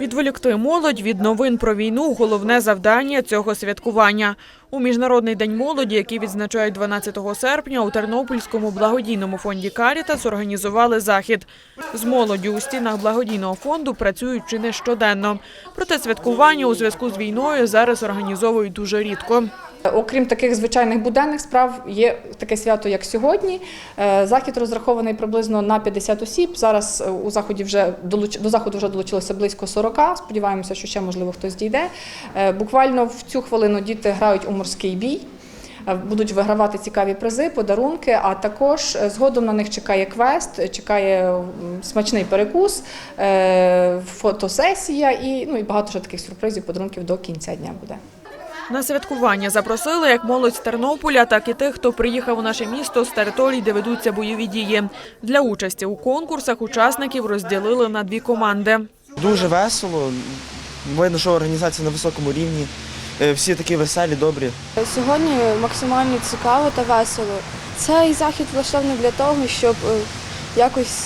Відволікти молодь від новин про війну головне завдання цього святкування. У міжнародний день молоді, який відзначають 12 серпня, у Тернопільському благодійному фонді Карітас організували захід. З молоддю у стінах благодійного фонду працюють чи не щоденно. Проте святкування у зв'язку з війною зараз організовують дуже рідко. Окрім таких звичайних буденних справ, є таке свято, як сьогодні. Е, Захід розрахований приблизно на 50 осіб. Зараз е, у заході вже до заходу вже долучилося близько 40. Сподіваємося, що ще можливо хтось дійде. Е, Буквально в цю хвилину діти грають у морський бій. Будуть вигравати цікаві призи, подарунки. А також згодом на них чекає квест, чекає смачний перекус, фотосесія і ну і багато ще таких сюрпризів, подарунків до кінця дня буде. На святкування запросили як молодь з Тернополя, так і тих, хто приїхав у наше місто з територій, де ведуться бойові дії. Для участі у конкурсах учасників розділили на дві команди. Дуже весело. Видно, що організація на високому рівні. Е, Всі такі веселі, добрі. Сьогодні максимально цікаво та весело. Цей захід влаштований для того, щоб е, якось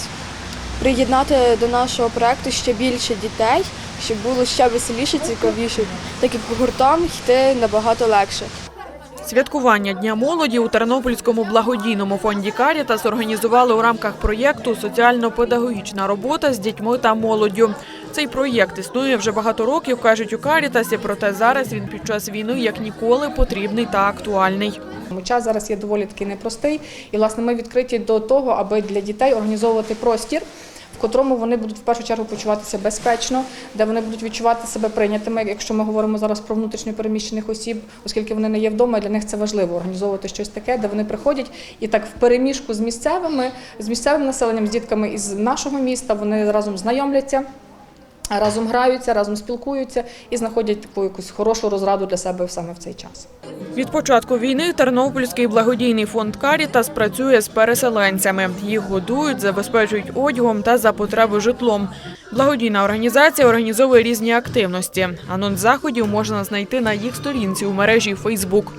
приєднати до нашого проекту ще більше дітей, щоб було ще веселіше, цікавіше, так як гуртом йти набагато легше. Святкування Дня молоді у Тернопільському благодійному фонді Карітас організували у рамках проєкту Соціально-педагогічна робота з дітьми та молоддю. Цей проєкт існує вже багато років, кажуть у Карітасі, проте зараз він під час війни як ніколи потрібний та актуальний. Час зараз є доволі такий непростий, і власне ми відкриті до того, аби для дітей організовувати простір. В котрому вони будуть в першу чергу почуватися безпечно, де вони будуть відчувати себе прийнятими. Якщо ми говоримо зараз про внутрішньо переміщених осіб, оскільки вони не є вдома, для них це важливо організовувати щось таке, де вони приходять і так в переміжку з місцевими, з місцевим населенням, з дітками із нашого міста, вони разом знайомляться. Разом граються, разом спілкуються і знаходять таку якусь хорошу розраду для себе саме в цей час. Від початку війни Тернопільський благодійний фонд Карітас працює з переселенцями. Їх годують, забезпечують одягом та за потреби житлом. Благодійна організація організовує різні активності. Анонс заходів можна знайти на їх сторінці у мережі Фейсбук.